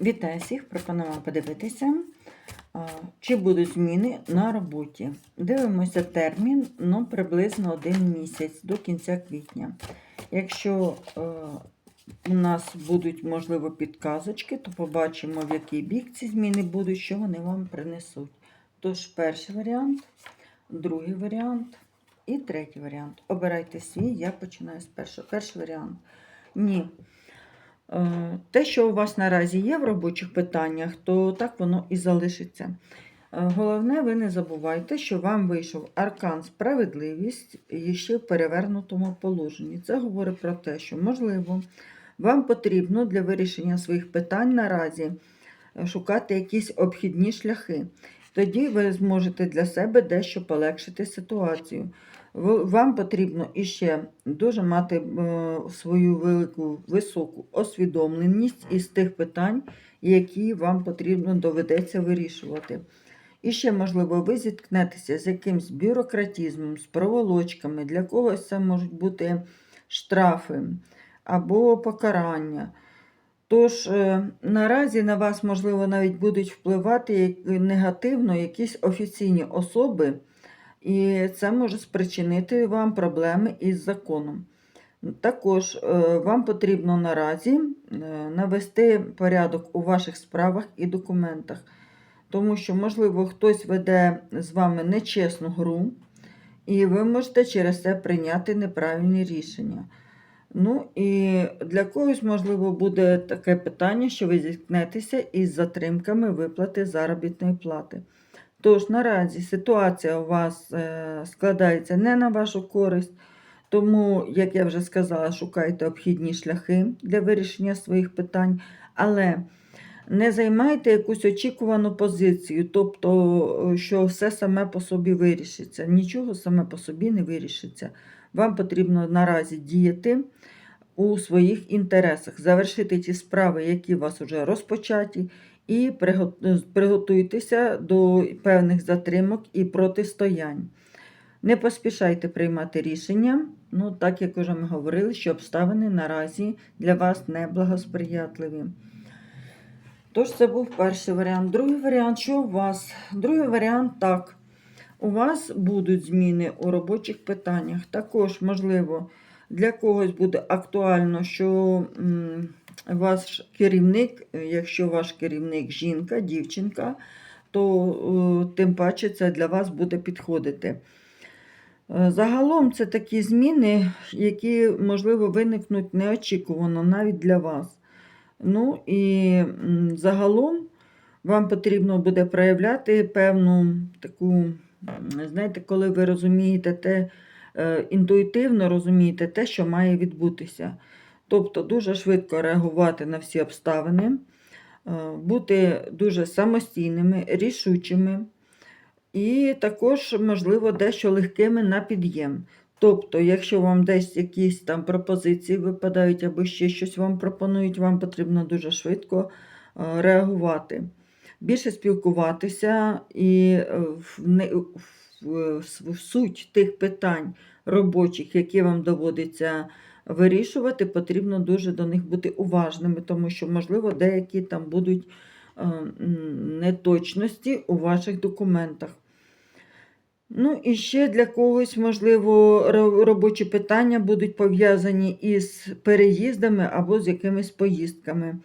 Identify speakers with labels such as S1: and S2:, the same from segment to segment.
S1: Вітаю всіх! Пропоную вам подивитися, чи будуть зміни на роботі. Дивимося термін, ну, приблизно один місяць до кінця квітня. Якщо е, у нас будуть, можливо, підказочки, то побачимо, в який бік ці зміни будуть, що вони вам принесуть. Тож, перший варіант, другий варіант і третій варіант. Обирайте свій, я починаю з першого. Перший варіант. Ні. Е, Те, що у вас наразі є в робочих питаннях, то так воно і залишиться. Е, Головне, ви не забувайте, що вам вийшов аркан справедливість і ще в перевернутому положенні. Це говорить про те, що, можливо, вам потрібно для вирішення своїх питань наразі е, шукати якісь обхідні шляхи. Тоді ви зможете для себе дещо полегшити ситуацію. Вам потрібно іще дуже мати е, свою велику високу освідомленість із тих питань, які вам потрібно доведеться вирішувати. І ще, можливо, ви зіткнетеся з якимсь бюрократизмом, з проволочками. Для когось це можуть бути штрафи або покарання. Тож е, наразі на вас, можливо, навіть будуть впливати негативно якісь офіційні особи, і це може спричинити вам проблеми із законом. Також е, вам потрібно наразі е, навести порядок у ваших справах і документах, тому що, можливо, хтось веде з вами нечесну гру, і ви можете через це прийняти неправильні рішення. Ну і для когось, можливо, буде таке питання, що ви зіткнетеся із затримками виплати заробітної плати. Тож наразі ситуація у вас е, складається не на вашу користь, тому, як я вже сказала, шукайте обхідні шляхи для вирішення своїх питань, але не займайте якусь очікувану позицію, тобто, е, що все саме по собі вирішиться. Нічого саме по собі не вирішиться. Вам потрібно наразі діяти у своїх інтересах, завершити ті справи, які у вас вже розпочаті, і приготуйтеся до певних затримок і протистоянь. Не поспішайте приймати рішення, ну, так як вже ми говорили, що обставини наразі для вас неблагосприятливі. Тож це був перший варіант. Другий варіант, що у вас? Другий варіант так. У вас будуть зміни у робочих питаннях. Також, можливо, для когось буде актуально, що ваш керівник, е, якщо ваш керівник жінка, дівчинка, то е, тим паче це для вас буде підходити. Е, Загалом це такі зміни, які, можливо, виникнуть неочікувано навіть для вас. Ну і загалом вам потрібно буде проявляти певну таку, знаєте, коли ви розумієте те, інтуїтивно розумієте те, що має відбутися. Тобто дуже швидко реагувати на всі обставини, е, бути дуже самостійними, рішучими. І також, можливо, дещо легкими на під'єм. Тобто, якщо вам десь якісь там пропозиції випадають або ще щось вам пропонують, вам потрібно дуже швидко е, реагувати. Більше спілкуватися і е, в, не- в, в суть тих питань робочих, які вам доводиться вирішувати, потрібно дуже до них бути уважними, тому що, можливо, деякі там будуть е, неточності у ваших документах. Ну і ще для когось, можливо, робочі питання будуть пов'язані із переїздами або з якимись поїздками.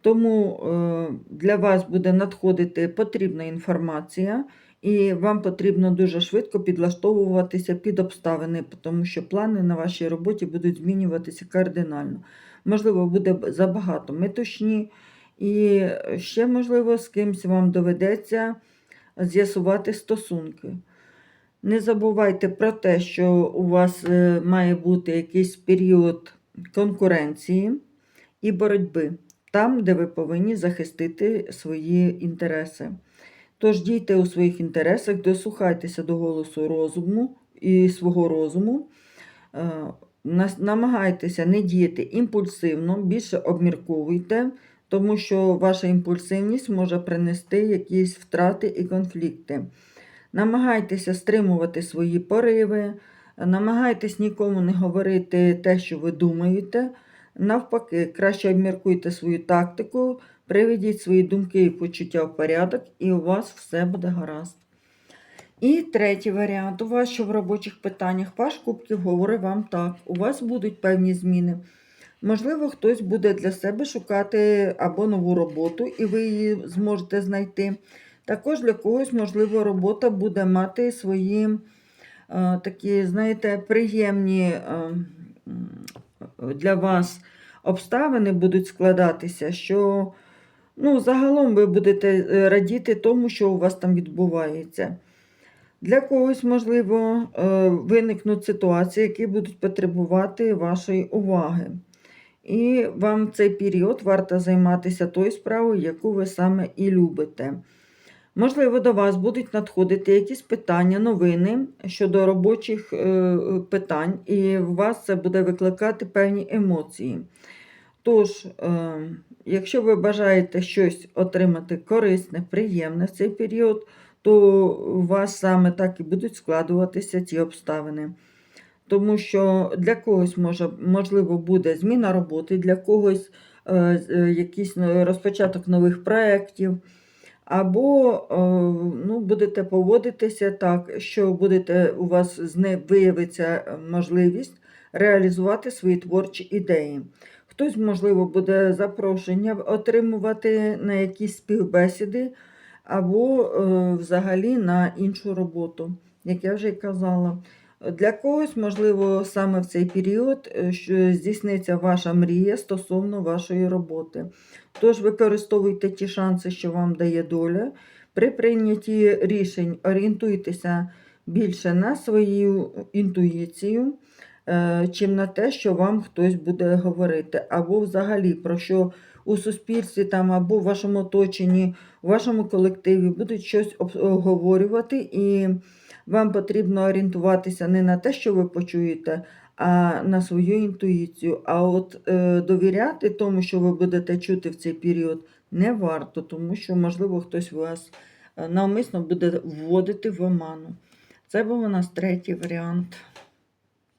S1: Тому е, для вас буде надходити потрібна інформація, і вам потрібно дуже швидко підлаштовуватися під обставини, тому що плани на вашій роботі будуть змінюватися кардинально. Можливо, буде забагато метушні, і ще, можливо, з кимсь вам доведеться з'ясувати стосунки. Не забувайте про те, що у вас е, має бути якийсь період конкуренції і боротьби, там, де ви повинні захистити свої інтереси. Тож дійте у своїх інтересах, дослухайтеся до голосу розуму і свого розуму. Е, Намагайтеся не діяти імпульсивно, більше обмірковуйте, тому що ваша імпульсивність може принести якісь втрати і конфлікти. Намагайтеся стримувати свої пориви, намагайтесь нікому не говорити те, що ви думаєте. Навпаки, краще обміркуйте свою тактику, приведіть свої думки і почуття в порядок, і у вас все буде гаразд. І третій варіант. У вас, що в робочих питаннях, паш кубків говорить вам так. У вас будуть певні зміни. Можливо, хтось буде для себе шукати або нову роботу, і ви її зможете знайти. Також для когось, можливо, робота буде мати свої е, такі, знаєте, приємні е, для вас обставини будуть складатися, що ну, загалом ви будете е, радіти тому, що у вас там відбувається. Для когось, можливо, е, виникнуть ситуації, які будуть потребувати вашої уваги. І вам в цей період варто займатися тою справою, яку ви саме і любите. Можливо, до вас будуть надходити якісь питання, новини щодо робочих е, питань, і у вас це буде викликати певні емоції. Тож, якщо ви бажаєте щось отримати корисне, приємне в цей період, то у вас саме так і будуть складуватися ці обставини. Тому що для когось може, можливо буде зміна роботи, для когось е, е, якийсь розпочаток нових проєктів, або е, ну, будете поводитися так, що будете, у вас з не виявиться можливість реалізувати свої творчі ідеї. Хтось, можливо, буде запрошення отримувати на якісь співбесіди, або е, взагалі на іншу роботу, як я вже й казала. Для когось, можливо, саме в цей період е, що здійсниться ваша мрія стосовно вашої роботи. Тож використовуйте ті шанси, що вам дає доля. При прийнятті рішень орієнтуйтеся більше на свою інтуїцію, чим на те, що вам хтось буде говорити, або взагалі про що у суспільстві там, або в вашому оточенні, у вашому колективі будуть щось обговорювати, і вам потрібно орієнтуватися не на те, що ви почуєте, а на свою інтуїцію. А от е, довіряти тому, що ви будете чути в цей період, не варто, тому що, можливо, хтось вас е, навмисно буде вводити в оману. Це був у нас третій варіант.